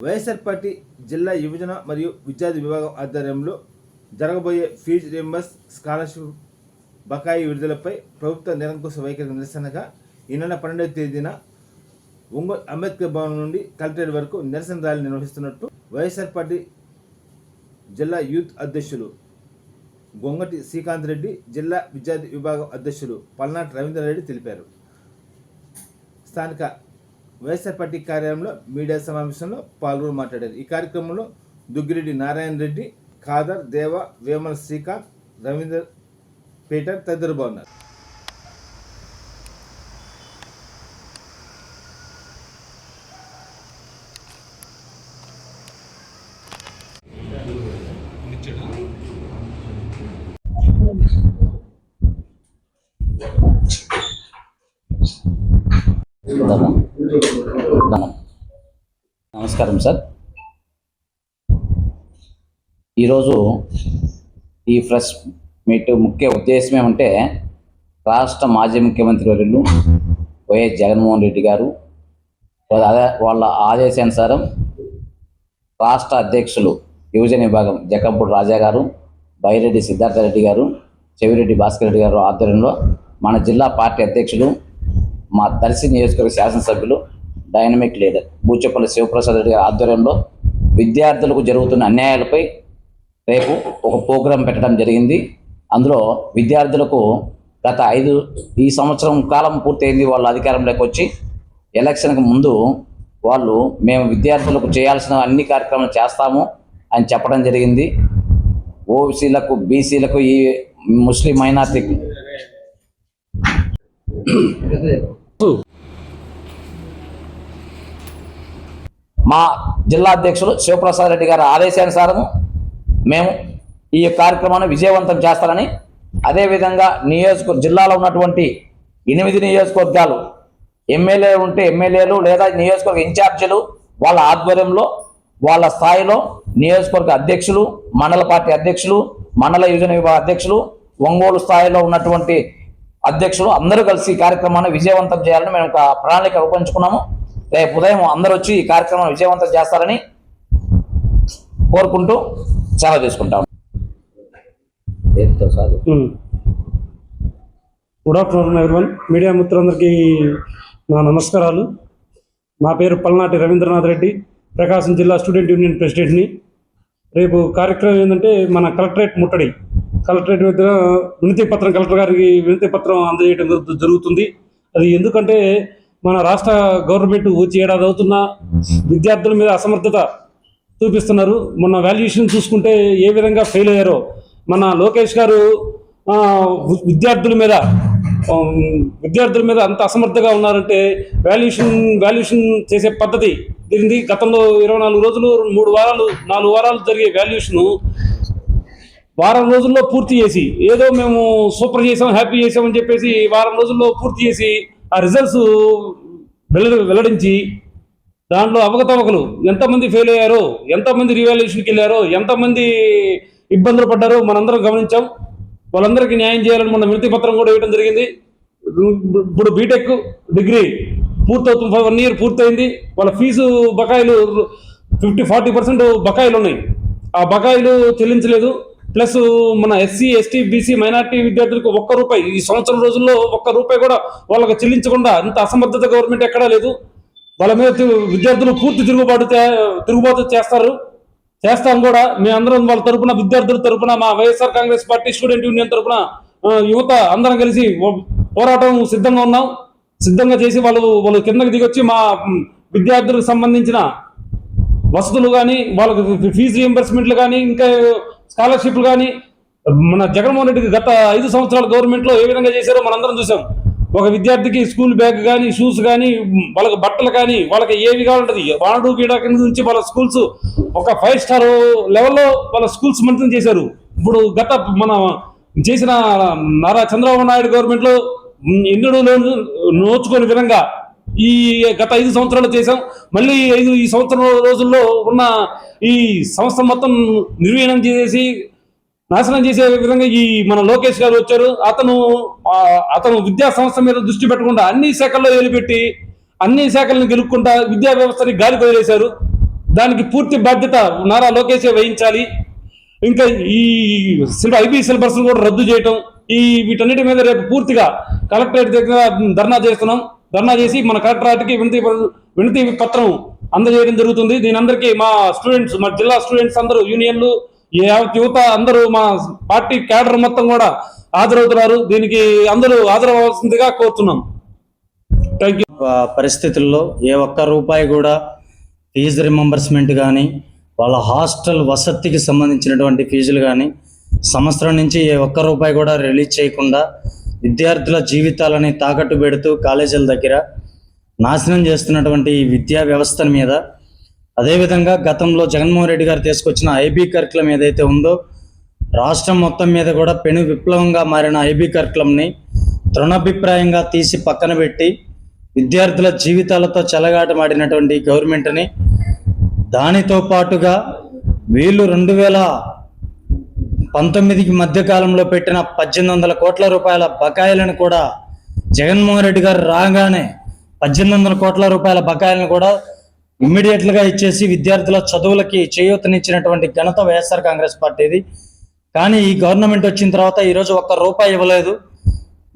YSR party జిల్లా యువజన మరియు విద్యార్థి విభాగం ఆధ్వర్యంలో జరగబోయే ఫీజు రియంబర్స్ స్కాలర్షిప్ బకాయి విడుదలపై ప్రభుత్వ నిరంకుశ వైఖరి నిరసనగా ఈ నెల పన్నెండవ తేదీన ఒంగోలు అంబేద్కర్ భవన్ నుండి కలెక్టరేట్ వరకు నిరసన ర్యాలీ నిర్వహిస్తున్నట్టు వైఎస్ఆర్ పార్టీ జిల్లా యూత్ అధ్యక్షులు గొంగటి శ్రీకాంత్ రెడ్డి జిల్లా విద్యార్థి విభాగం అధ్యక్షులు పల్నాటి రవీంద్రారెడ్డి తెలిపారు. స్థానిక వైఎస్ఆర్ పార్టీ కార్యాలయంలో మీడియా సమావేశంలో పాల్గొని మాట్లాడారు. ఈ కార్యక్రమంలో దుగ్గిరెడ్డి నారాయణ రెడ్డి ఖాదర్ దేవ వేమల శ్రీకాంత్ రవీందర్ పీటర్ తదితరులు బాగున్నారు నమస్కారం సార్. ఈరోజు ఈ ఫ్రెష్ మీట్ ముఖ్య ఉద్దేశం ఏమంటే రాష్ట్ర మాజీ ముఖ్యమంత్రి వర్యులు వైఎస్ జగన్మోహన్ రెడ్డి గారు వాళ్ళ వాళ్ళ ఆదేశానుసారం రాష్ట్ర అధ్యక్షులు యువజన విభాగం జకంపూడి రాజా గారు బైరెడ్డి సిద్ధార్థ రెడ్డి గారు చెవిరెడ్డి భాస్కర్ రెడ్డి గారు ఆధ్వర్యంలో మన జిల్లా పార్టీ అధ్యక్షులు మా దర్శి నియోజకవర్గ శాసనసభ్యులు డైనమిక్ లీడర్ బూచపల్లి శివప్రసాద్ రెడ్డి గారి ఆధ్వర్యంలో విద్యార్థులకు జరుగుతున్న అన్యాయాలపై రేపు ఒక ప్రోగ్రాం పెట్టడం జరిగింది. అందులో విద్యార్థులకు గత ఐదు ఈ సంవత్సరం కాలం పూర్తయింది వాళ్ళ అధికారంలోకి వచ్చి ఎలక్షన్కి ముందు వాళ్ళు మేము విద్యార్థులకు చేయాల్సిన అన్ని కార్యక్రమాలు చేస్తాము అని చెప్పడం జరిగింది. ఓబీసీలకు బీసీలకు ఈ ముస్లిం మైనార్టీ మా జిల్లా అధ్యక్షులు శివప్రసాద్ రెడ్డి గారి ఆదేశానుసారము మేము ఈ కార్యక్రమాన్ని విజయవంతం చేస్తారని అదేవిధంగా నియోజక జిల్లాలో ఉన్నటువంటి ఎనిమిది నియోజకవర్గాలు ఎమ్మెల్యే ఉంటే ఎమ్మెల్యేలు లేదా నియోజకవర్గ ఇన్ఛార్జీలు వాళ్ళ ఆధ్వర్యంలో వాళ్ళ స్థాయిలో నియోజకవర్గ అధ్యక్షులు మండల పార్టీ అధ్యక్షులు మండల యువజన విభాగ అధ్యక్షులు ఒంగోలు స్థాయిలో ఉన్నటువంటి అధ్యక్షులు అందరూ కలిసి ఈ కార్యక్రమాన్ని విజయవంతం చేయాలని మేము ఒక ప్రణాళిక రూపొంచుకున్నాము రేపు ఉదయం అందరూ వచ్చి ఈ కార్యక్రమాన్ని విజయవంతం చేస్తారని కోరుకుంటూ సెలవు తీసుకుంటాం. గుడ్ ఆఫ్టర్నూన్ ఎవరివన్ మీడియా మిత్రులందరికీ నా నమస్కారాలు. నా పేరు పల్నాటి రవీంద్రనాథ్ రెడ్డి. ప్రకాశం జిల్లా స్టూడెంట్ యూనియన్ ప్రెసిడెంట్ని. రేపు కార్యక్రమం ఏంటంటే మన కలెక్టరేట్ ముట్టడి. కలెక్టరేట్ దగ్గర వినతి పత్రం కలెక్టర్ గారికి వినతి పత్రం అందజేయడం జరుగుతుంది. అది ఎందుకంటే మన రాష్ట్ర గవర్నమెంట్ వచ్చి ఏడాది అవుతున్నా విద్యార్థుల మీద అసమర్థత చూపిస్తున్నారు. మొన్న వాల్యుయేషన్ చూసుకుంటే ఏ విధంగా ఫెయిల్ అయ్యారో మన లోకేష్ గారు విద్యార్థుల మీద విద్యార్థుల మీద అంత అసమర్థగా ఉన్నారంటే వాల్యుయేషన్ వాల్యుయేషన్ చేసే పద్ధతి దీనిది గతంలో ఇరవై నాలుగు రోజులు మూడు వారాలు నాలుగు వారాలు జరిగే వాల్యుయేషను వారం రోజుల్లో పూర్తి చేసి ఏదో మేము సూపర్ చేసాం హ్యాపీ చేసామని చెప్పేసి వారం రోజుల్లో పూర్తి చేసి ఆ రిజల్ట్స్ వెల్ల వెల్లడించి దాంట్లో అవకతవకలు ఎంతమంది ఫెయిల్ అయ్యారో ఎంతమంది రివాల్యూషన్కి వెళ్ళారో ఎంతమంది ఇబ్బందులు పడ్డారో మనందరం గమనించాం. వాళ్ళందరికీ న్యాయం చేయాలని మన వినతి పత్రం కూడా ఇవ్వడం జరిగింది. ఇప్పుడు బీటెక్ డిగ్రీ పూర్తవుతుంది వన్ ఇయర్ పూర్తయింది. వాళ్ళ ఫీజు బకాయిలు ఫిఫ్టీ ఫార్టీ పర్సెంట్ బకాయిలు ఉన్నాయి. ఆ బకాయిలు చెల్లించలేదు. ప్లస్ మన ఎస్సీ ఎస్టీ బీసీ మైనార్టీ విద్యార్థులకు ఒక్క రూపాయి. ఈ సంవత్సరం రోజుల్లో ఒక్క రూపాయి కూడా వాళ్ళకి చెల్లించకుండా ఇంత అసమర్థత గవర్నమెంట్ ఎక్కడా లేదు. వాళ్ళ మీద విద్యార్థులు పూర్తి తిరుగుబాటు తిరుగుబాటు చేస్తారు. చేస్తాం కూడా. మేమందరం వాళ్ళ తరపున విద్యార్థుల తరపున మా YSR Congress party student union తరపున యువత అందరం కలిసి పోరాటం సిద్ధంగా ఉన్నాం. సిద్ధంగా చేసి వాళ్ళు వాళ్ళు కిందకి దిగొచ్చి మా విద్యార్థులకు సంబంధించిన వసతులు కానీ వాళ్ళకి ఫీజు రియంబర్స్మెంట్లు కానీ ఇంకా స్కాలర్షిప్లు కానీ మన జగన్మోహన్ రెడ్డి గత ఐదు సంవత్సరాల గవర్నమెంట్లో ఏ విధంగా చేశారో మనందరం చూసాం ఒక విద్యార్థికి స్కూల్ బ్యాగ్ కానీ షూస్ కానీ వాళ్ళకి బట్టలు కానీ వాళ్ళకి ఏవి కావాలంటది? వాడు గీడ కింద నుంచి వాళ్ళ స్కూల్స్ ఒక ఫైవ్ స్టార్ లెవెల్లో వాళ్ళ స్కూల్స్ మంత్రం చేశారు. ఇప్పుడు గత మన చేసిన నారా చంద్రబాబు నాయుడు గవర్నమెంట్లో ఎన్నడూ నోచుకోని విధంగా ఈ గత ఐదు సంవత్సరాలు చేశాం. మళ్ళీ ఐదు ఈ సంవత్సరం రోజుల్లో ఉన్న ఈ సంస్థ మొత్తం నిర్వీణం చేసేసి నాశనం చేసే విధంగా ఈ మన లోకేష్ గారు వచ్చారు. అతను అతను విద్యా సంస్థ మీద దృష్టి పెట్టకుండా అన్ని శాఖల్లో ఏలిపెట్టి అన్ని శాఖలను గెలుక్కుంటా విద్యా వ్యవస్థని గాలి వదిలేశారు. దానికి పూర్తి బాధ్యత నారా లోకేషే వహించాలి. ఇంకా ఈ సిలబస్ ఐబీ సిలబస్ను కూడా రద్దు చేయటం ఈ వీటన్నిటి మీద రేపు పూర్తిగా కలెక్టరేట్ దగ్గర ధర్నా చేస్తున్నాం. ధర్నా చేసి మన కలెక్టరేట్కి వినతి వినతి పత్రం అందజేయడం జరుగుతుంది. దీని అందరికీ మా స్టూడెంట్స్ మా జిల్లా స్టూడెంట్స్ అందరూ యూనియన్లు యువత అందరూ మా పార్టీ క్యాడర్ మొత్తం కూడా హాజరవుతున్నారు. దీనికి అందరూ హాజరవలసిందిగా కోరుతున్నాం. థ్యాంక్ యూ పరిస్థితుల్లో ఏ ఒక్క రూపాయి కూడా ఫీజు రిమంబర్స్మెంట్ కానీ వాళ్ళ హాస్టల్ వసతికి సంబంధించినటువంటి ఫీజులు కానీ సంవత్సరం నుంచి ఏ ఒక్క రూపాయి కూడా రిలీజ్ చేయకుండా విద్యార్థుల జీవితాలని తాకట్టు పెడుతూ కాలేజీల దగ్గర నాశనం చేస్తున్నటువంటి ఈ విద్యా వ్యవస్థ మీద అదేవిధంగా గతంలో జగన్మోహన్ రెడ్డి గారు తీసుకొచ్చిన ఐబీ కరికులం ఏదైతే ఉందో రాష్ట్రం మొత్తం మీద కూడా పెను విప్లవంగా మారిన ఐబీ కరికులంని తృణాభిప్రాయంగా తీసి పక్కన పెట్టి విద్యార్థుల జీవితాలతో చెలగాటమాడినటువంటి గవర్నమెంట్ని దానితో పాటుగా వీళ్ళు రెండు వేల పంతొమ్మిదికి మధ్యకాలంలో పెట్టిన పద్దెనిమిది వందల కోట్ల రూపాయల బకాయిలను కూడా జగన్మోహన్ రెడ్డి గారు రాగానే పద్దెనిమిది వందల కోట్ల రూపాయల బకాయిలను కూడా ఇమ్మీడియట్లుగా ఇచ్చేసి విద్యార్థుల చదువులకి చేయూతనిచ్చినటువంటి ఘనత వైఎస్ఆర్ కాంగ్రెస్ పార్టీది. కానీ ఈ గవర్నమెంట్ వచ్చిన తర్వాత ఈరోజు ఒక్క రూపాయి ఇవ్వలేదు.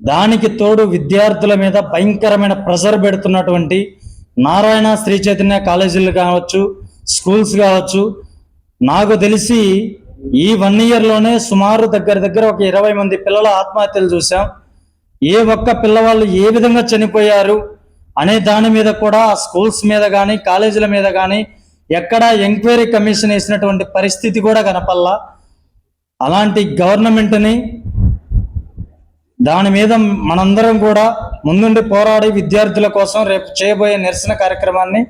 దానికి తోడు విద్యార్థుల మీద భయంకరమైన ప్రెషర్ పెడుతున్నటువంటి నారాయణ శ్రీ చైతన్య కాలేజీలు కావచ్చు స్కూల్స్ కావచ్చు నాకు తెలిసి ఈ వన్ ఇయర్లోనే సుమారు దగ్గర దగ్గర ఒక ఇరవై మంది పిల్లల ఆత్మహత్యలు చూసాం ఏ ఒక్క పిల్లవాళ్ళు ఏ విధంగా చనిపోయారు అనే దాని మీద కూడా ఆ స్కూల్స్ మీద కానీ కాలేజీల మీద కానీ ఎక్కడ ఎంక్వైరీ కమిషన్ వేసినటువంటి పరిస్థితి కూడా కనపల్లా అలాంటి గవర్నమెంట్ని దాని మీద మనందరం కూడా ముందుండి పోరాడి విద్యార్థుల కోసం రేపు చేయబోయే నిరసన కార్యక్రమాన్ని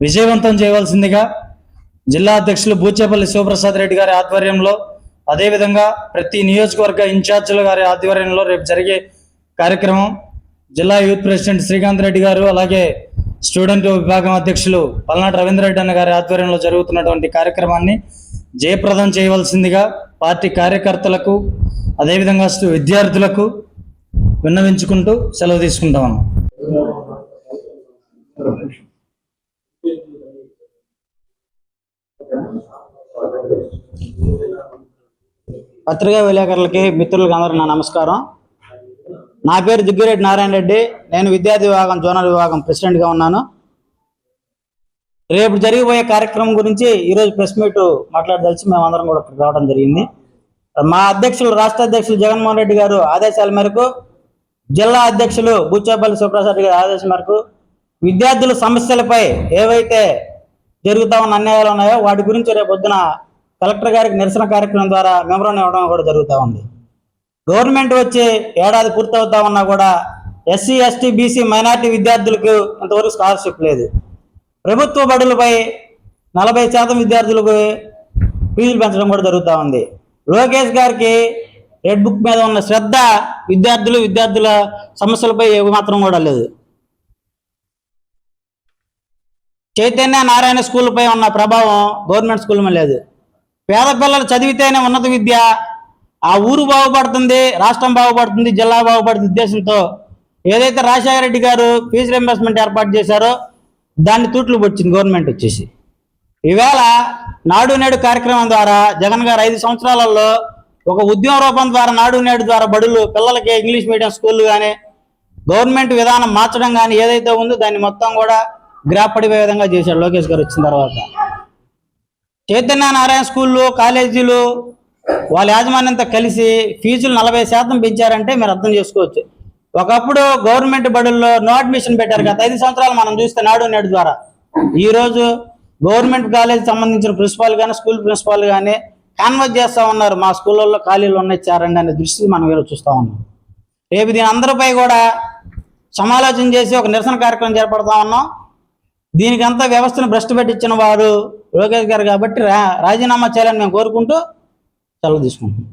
విజయవంతం చేయవలసిందిగా జిల్లా అధ్యక్షులు బూచేపల్లి శివప్రసాద్ రెడ్డి గారి ఆధ్వర్యంలో అదేవిధంగా ప్రతి నియోజకవర్గ ఇన్ఛార్జీల గారి ఆధ్వర్యంలో రేపు జరిగే కార్యక్రమం. జిల్లా యూత్ ప్రెసిడెంట్ శ్రీకాంత్ రెడ్డి గారు అలాగే స్టూడెంట్ విభాగం అధ్యక్షులు పల్నాటి రవీంద్రరెడ్డి అన్న గారి ఆధ్వర్యంలో జరుగుతున్నటువంటి కార్యక్రమాన్ని జయప్రదం చేయవలసిందిగా పార్టీ కార్యకర్తలకు అదేవిధంగా విద్యార్థులకు విన్నవించుకుంటూ సెలవు తీసుకుంటామన్నా పత్రికా విలేకరులకి మిత్రులకి అందరూ నా నమస్కారం. నా పేరు దిగ్గిరెడ్డి నారాయణ రెడ్డి. నేను విద్యార్థి విభాగం జోనల్ విభాగం ప్రెసిడెంట్గా ఉన్నాను. రేపు జరిగిపోయే కార్యక్రమం గురించి ఈరోజు ప్రెస్ మీట్ మాట్లాడదలిచి మేమందరం కూడా రావడం జరిగింది. మా అధ్యక్షులు రాష్ట్ర అధ్యక్షులు జగన్మోహన్ రెడ్డి గారు ఆదేశాల మేరకు జిల్లా అధ్యక్షులు బుచ్చాపల్లి సుప్రసాద్ గారి ఆదేశం మేరకు విద్యార్థుల సమస్యలపై ఏవైతే జరుగుతా ఉన్న అన్యాయాలు ఉన్నాయో వాటి గురించి రేపు పొద్దున కలెక్టర్ గారికి నిరసన కార్యక్రమం ద్వారా మెమరం ఇవ్వడం కూడా జరుగుతూ ఉంది. గవర్నమెంట్ వచ్చి ఏడాది పూర్తవుతా ఉన్నా కూడా ఎస్సీ ఎస్టీ బీసీ మైనార్టీ విద్యార్థులకు ఇంతవరకు స్కాలర్షిప్ లేదు. ప్రభుత్వ బడులపై నలభై శాతం విద్యార్థులకు ఫీజులు పెంచడం కూడా జరుగుతూ ఉంది. లోకేష్ గారికి రెడ్ బుక్ మీద ఉన్న శ్రద్ధ విద్యార్థులు విద్యార్థుల సమస్యలపై ఏ మాత్రం కూడా లేదు. చైతన్య నారాయణ స్కూల్పై ఉన్న ప్రభావం గవర్నమెంట్ స్కూల్ మీద లేదు. పేద పిల్లలు చదివితేనే ఉన్నత విద్య. ఆ ఊరు బాగుపడుతుంది రాష్ట్రం బాగుపడుతుంది జిల్లా బాగుపడుతుంది ఉద్దేశంతో ఏదైతే రాజశేఖర రెడ్డి గారు ఫీజు రింబర్స్మెంట్ ఏర్పాటు చేశారో దాన్ని తూట్లు పొడిచింది గవర్నమెంట్ వచ్చేసి. ఈవేళ నాడు నేడు కార్యక్రమం ద్వారా జగన్ గారు ఐదు సంవత్సరాలలో ఒక ఉద్యమ రూపం ద్వారా నాడు నేడు ద్వారా బడులు పిల్లలకి ఇంగ్లీష్ మీడియం స్కూళ్ళు కానీ గవర్నమెంట్ విధానం మార్చడం కానీ ఏదైతే ఉందో దాన్ని మొత్తం కూడా గ్రాప్ పడిపోయే విధంగా చేశాడు లోకేష్ గారు వచ్చిన తర్వాత. చైతన్య నారాయణ స్కూళ్ళు కాలేజీలు వాళ్ళ యాజమాన్యంతో కలిసి ఫీజులు నలభై శాతం పెంచారంటే మీరు అర్థం చేసుకోవచ్చు. ఒకప్పుడు గవర్నమెంట్ బడుల్లో నో అడ్మిషన్ పెట్టారు గత ఐదు సంవత్సరాలు మనం చూస్తే నాడు నేడు ద్వారా. ఈరోజు గవర్నమెంట్ కాలేజ్ సంబంధించిన ప్రిన్సిపాల్ కానీ స్కూల్ ప్రిన్సిపాల్ కానీ కాన్వర్ట్ చేస్తా ఉన్నారు. మా స్కూళ్ళల్లో ఖాళీలు ఉన్నాయి చారండి అనే దృష్టి మనం ఈరోజు చూస్తూ ఉన్నాం. రేపు దీని అందరిపై కూడా సమాలోచన చేసి ఒక నిరసన కార్యక్రమం చేపడతా ఉన్నాం. దీనికంతా వ్యవస్థను భ్రష్టు పెట్టించిన వారు లోకేష్ గారు కాబట్టి రా- రాజీనామా చేయాలని మేము కోరుకుంటూ సెలవు తీసుకుంటున్నాం.